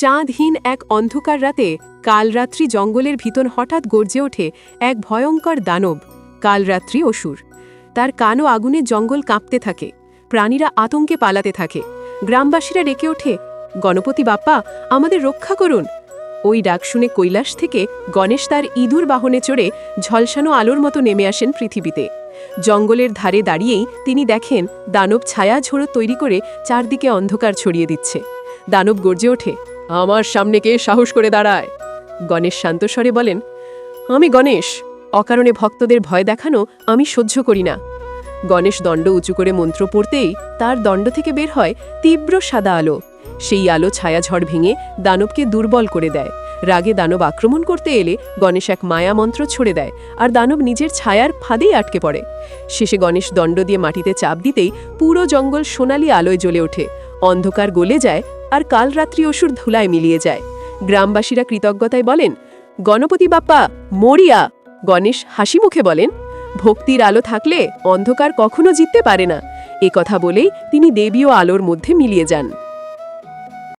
চাঁদহীন এক অন্ধকার রাতে কালরাত্রি জঙ্গলের ভিতর হঠাৎ গর্জে ওঠে এক ভয়ঙ্কর দানব, কালরাত্রি অসুর। তার কানও আগুনে জঙ্গল কাঁপতে থাকে, প্রাণীরা আতঙ্কে পালাতে থাকে। গ্রামবাসীরা ডেকে ওঠে, গণপতি বাপ্পা, আমাদের রক্ষা করুন। ওই ডাক শুনে কৈলাস থেকে গণেশ তার ইঁদুর বাহনে চড়ে ঝলসানো আলোর মতো নেমে আসেন পৃথিবীতে। জঙ্গলের ধারে দাঁড়িয়েই তিনি দেখেন দানব ছায়া ঝোড়ো তৈরি করে চারদিকে অন্ধকার ছড়িয়ে দিচ্ছে। দানব গর্জে ওঠে আমার সামনে কে সাহস করে দাঁড়ায়? গণেশ শান্তস্বরে বলেন, আমি গণেশ, অকারণে ভক্তদের ভয় দেখানো আমি সহ্য করি না। গণেশ দণ্ড উঁচু করে মন্ত্র পড়তেই তার দণ্ড থেকে বের হয় তীব্র সাদা আলো। সেই আলো ছায়াঝড় ভেঙে দানবকে দুর্বল করে দেয়। রাগে দানব আক্রমণ করতে এলে গণেশ এক মায়া মন্ত্র ছড়ে দেয় আর দানব নিজের ছায়ার ফাঁদেই আটকে পড়ে। শেষে গণেশ দণ্ড দিয়ে মাটিতে চাপ দিতেই পুরো জঙ্গল সোনালি আলোয় জ্বলে ওঠে। অন্ধকার গলে যায় আর কাল রাত্রি অসুর ধুলায় মিলিয়ে যায়। গ্রামবাসীরা কৃতজ্ঞতায় বলেন, গণপতি বাপ্পা, মরিয়া! গণেশ হাসি মুখে বলেন, ভক্তির আলো থাকলে অন্ধকার কখনো জিততে পারে না। এ কথা বলেই তিনি দেবী ও আলোর মধ্যে মিলিয়ে যান।